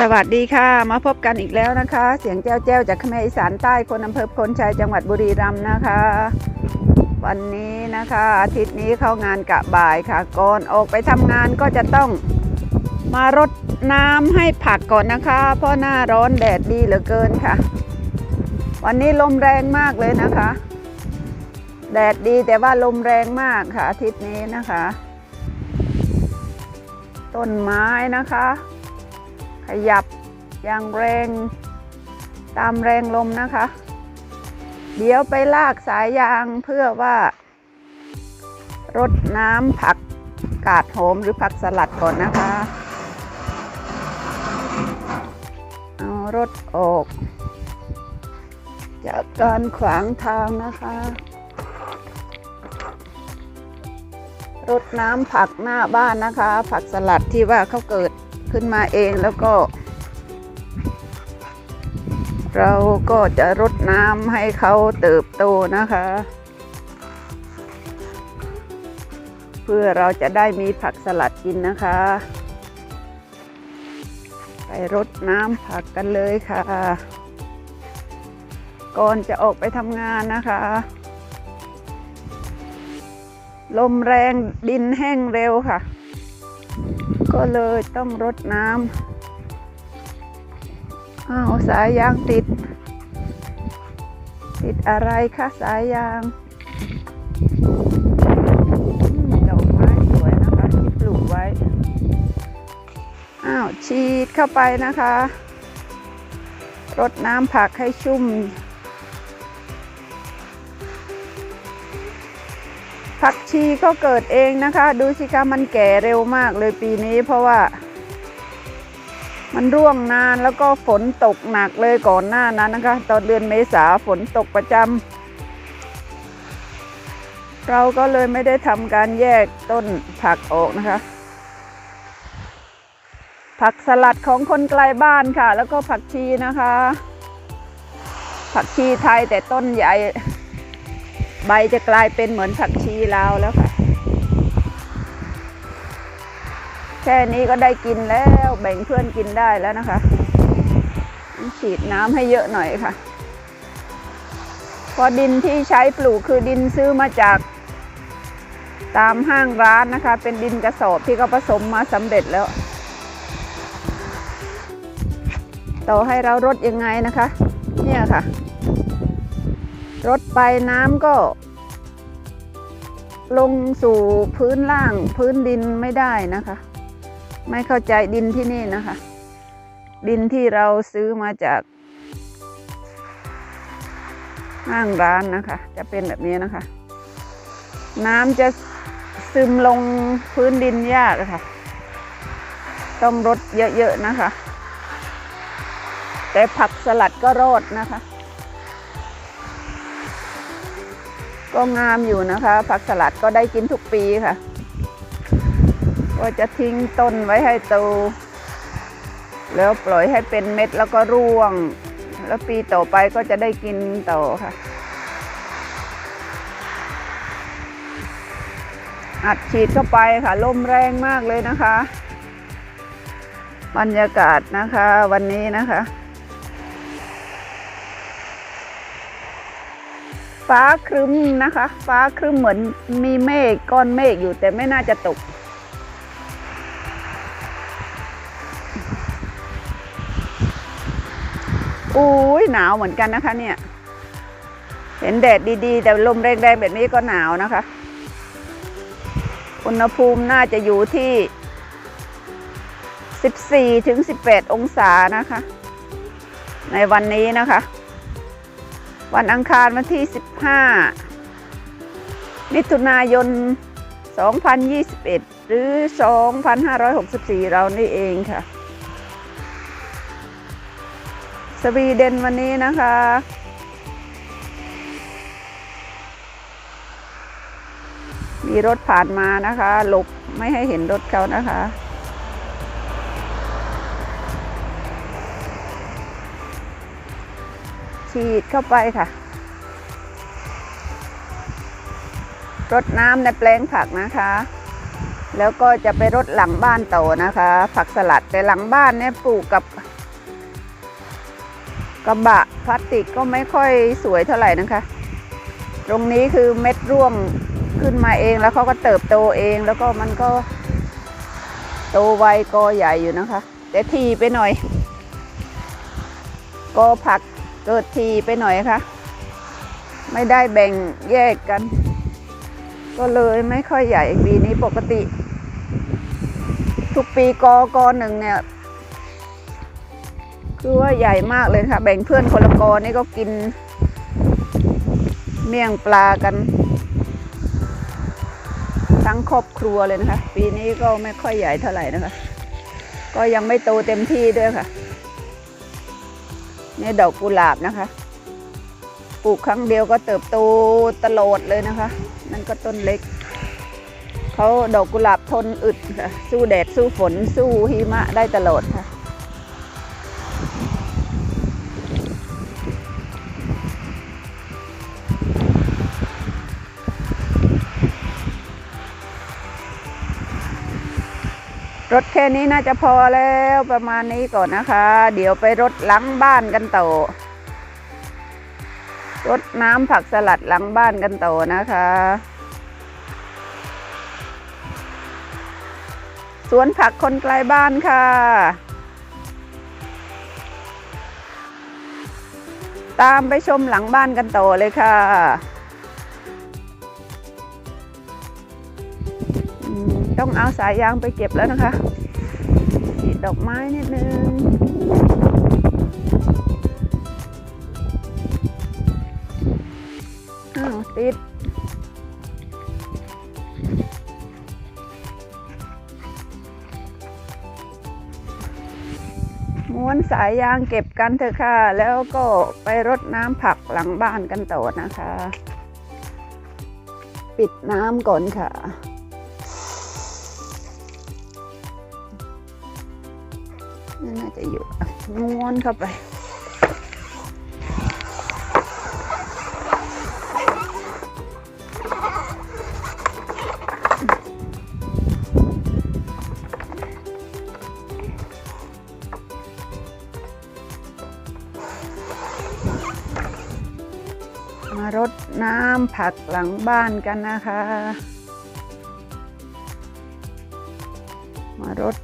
สวัสดีค่ะ มาพบกันอีกแล้วนะคะ เสียงแจ้วแจ้วจากขมรอีสานใต้คนอำเภอพลชัยจังหวัดบุรีรัมย์นะคะ วันนี้นะคะ อาทิตย์นี้เข้างานกะบ่ายค่ะก่อนออกไปทำงานก็จะต้องมารดน้ำให้ผักก่อนนะคะ เพราะหน้าร้อนแดดดีเหลือเกินค่ะ วันนี้ลมแรงมากเลยนะคะ แดดดีแต่ว่าลมแรงมากค่ะอาทิตย์นี้นะคะ ต้นไม้นะคะ ขยับอย่างแรงตามแรงลมนะคะ เดี๋ยวไปลากสายยางเพื่อว่ารดน้ำผักกาดโหมหรือผักสลัดก่อนนะคะ เอารถออกจากการขวางทางนะคะรดน้ำผักหน้าบ้านนะคะ ผักสลัดที่ว่าเขาเกิด ขึ้นมาเองแล้วก็ เราก็จะรดน้ำให้เขาเติบโตนะคะ เพื่อเราจะได้มีผักสลัดกินนะคะ ไปรดน้ำผักกันเลยค่ะ ก่อนจะออกไปทำงานนะคะลมแรงดินแห้งเร็วค่ะ ก็เลยต้องรดน้ำอ้าวสายยางติด ติดอะไรคะสายยางดอกไม้สวยนะคะที่ปลูกไว้ อ้าวฉีดเข้าไปนะคะ รดน้ำผักให้ชุ่ม ผักชีก็เกิดเองนะคะ ดูสิคะมันแก่เร็วมากเลยปีนี้ เพราะว่า มันร่วงนานแล้วก็ฝนตกหนักเลยก่อนหน้านั้นนะคะ ตอนเดือนเมษาฝนตกประจำเราก็เลยไม่ได้ทำการแยกต้นผักออกนะคะ ผักสลัดของคนไกลบ้านค่ะ แล้วก็ผักชีนะคะ ผักชีไทยแต่ต้นใหญ่ ใบจะกลายเป็นเหมือนผักชีลาวแล้วค่ะ แค่นี้ก็ได้กินแล้วแบ่งเพื่อนกินได้แล้วนะคะ ฉีดน้ำให้เยอะหน่อยค่ะพราะดินที่ใช้ปลูกคือดินซื้อมาจากตามห้างร้านนะคะ เป็นดินกระสอบที่เขาผสมมาสำเร็จแล้ว ต่อให้เรารดยังไงนะคะ เนี่ยค่ะ รถไปน้ำก็ ลงสู่พื้นล่างพื้นดินไม่ได้นะคะ ไม่เข้าใจดินที่นี่นะคะ ดินที่เราซื้อมาจากห้างร้านนะคะ จะเป็นแบบนี้นะคะ น้ำจะซึมลงพื้นดินยากะค่ะ ต้องรดเยอะๆนะคะ แต่ผักสลัดก็รอดนะคะ ก็งามอยู่นะคะ ผักสลัดก็ได้กินทุกปีค่ะ ก็จะทิ้งต้นไว้ให้โต แล้วปล่อยให้เป็นเม็ดแล้วก็ร่วง แล้วปีต่อไปก็จะได้กินต่อค่ะ อัดฉีดเข้าไปค่ะลมแรงมากเลยนะคะ บรรยากาศนะคะวันนี้นะคะ ฟ้าครึ้มนะคะ ฟ้าครึ้มเหมือนมีเมฆก้อนเมฆอยู่แต่ไม่น่าจะตก อุ้ยหนาวเหมือนกันนะคะเนี่ย เห็นแดดดีๆ แต่ลมแรงๆแบบนี้ก็หนาวนะคะ อุณหภูมิน่าจะอยู่ที่ 14ถึง18 องศานะคะ ในวันนี้นะคะ วันอังคารวันที่ 15 มิถุนายน 2021 หรือ 2564 เรานี่เองค่ะ สวีเดนวันนี้นะคะ มีรถผ่านมานะคะ หลบไม่ให้เห็นรถเขานะคะ ฉีดเข้าไปค่ะ รดน้ำในแปลงผักนะคะ แล้วก็จะไปรดหลังบ้านต่อนะคะ ผักสลัดแต่หลังบ้านเนี่ยปลูกกับกระบะพลาสติกก็ไม่ค่อยสวยเท่าไหร่นะคะ ตรงนี้คือเม็ดร่วงขึ้นมาเองแล้วเขาก็เติบโตเองแล้วก็มันก็ โตไวกอใหญ่อยู่นะคะ แต่ทีไปหน่อย กอผัก เกิดทีไปหน่อยค่ะ ไม่ได้แบ่งแยกกัน ก็เลยไม่ค่อยใหญ่ปีนี้ปกติ ทุกปีกอกอหนึ่งเนี่ย คือว่าใหญ่มากเลยค่ะ แบ่งเพื่อนคนละกอนี่ก็กิน เมี่ยงปลากัน ทั้งครอบครัวเลยนะคะ ปีนี้ก็ไม่ค่อยใหญ่เท่าไหร่นะคะ ก็ยังไม่โตเต็มที่ด้วยค่ะ นี่ดอกกุหลาบนะคะ ปลูกครั้งเดียวก็เติบโตตลอดเลยนะคะ นั่นก็ต้นเล็ก เขาดอกกุหลาบทนอึดค่ะสู้แดดสู้ฝนสู้หิมะได้ตลอดค่ะ รถแค่นี้น่าจะพอแล้วประมาณนี้ก่อนนะคะ เดี๋ยวไปรถหลังบ้านกันต่อรดน้ำผักสลัดหลังบ้านกันต่อนะคะ สวนผักคนไกลบ้านค่ะ ตามไปชมหลังบ้านกันต่อเลยค่ะ ต้องเอาสายยางไปเก็บแล้วนะคะฉีดดอกไม้นิดนึงอ้าวติดม้วนสายยางเก็บกันเถอะค่ะ แล้วก็ไปรดน้ำผักหลังบ้านกันต่อนะคะ ปิดน้ำก่อนค่ะ จะอยู่อะม้วนเข้าไปมารดน้ำผักหลังบ้านกันนะคะ มารด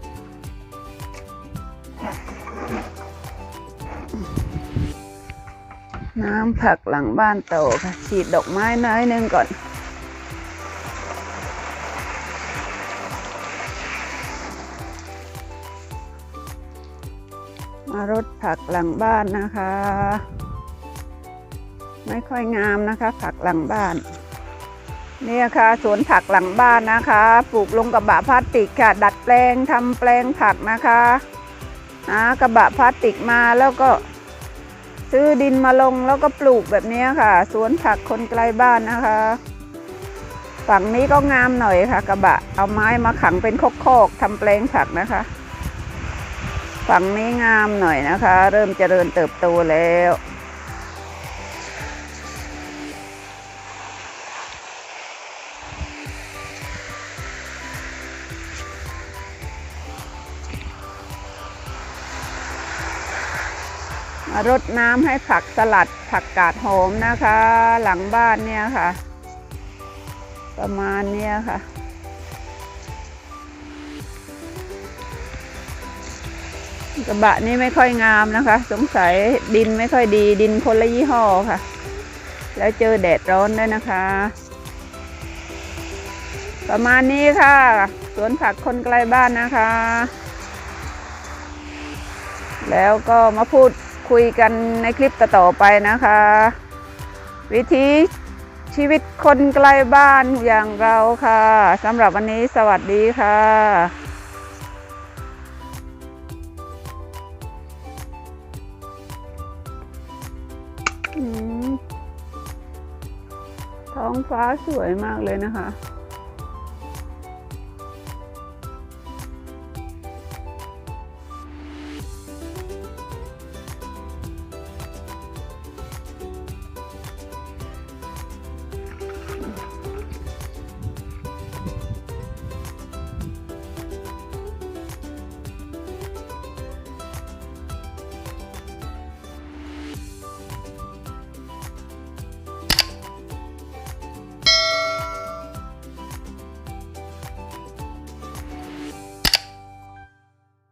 น้ำผักหลังบ้านโตค่ะ ฉีดดอกไม้น้อยนึงก่อน มารดผักหลังบ้านนะคะ ไม่ค่อยงามนะคะ ผักหลังบ้านเนี่ยค่ะสวนผักหลังบ้านนะคะ ปลูกลงกระบะพลาสติกค่ะ ดัดแปลงทำแปลงผักนะคะ หากระบะพลาสติกมาแล้วก็ซื้อดินมาลงแล้วก็ปลูกแบบนี้ค่ะ สวนผักคนไกลบ้านนะคะ ฝั่งนี้ก็งามหน่อยค่ะ กระบะเอาไม้มาขังเป็นโคกๆทำแปลงผักนะคะ ฝั่งนี้งามหน่อยนะคะ เริ่มเจริญเติบโตแล้ว รดน้ำให้ผักสลัดผักกาดหอมนะคะ หลังบ้านเนี่ยค่ะ ประมาณเนี้ยค่ะกระบะนี้ไม่ค่อยงามนะคะ สงสัยดินไม่ค่อยดีดินคนละยี่ห้อค่ะ แล้วเจอแดดร้อนด้วยนะคะ ประมาณนี้ค่ะ สวนผักคนไกลบ้านนะคะ แล้วก็มาพูด คุยกันในคลิปต่อๆไปนะคะ วิธีชีวิตคนไกลบ้านอย่างเราค่ะสำหรับวันนี้สวัสดีค่ะท้องฟ้าสวยมากเลยนะคะ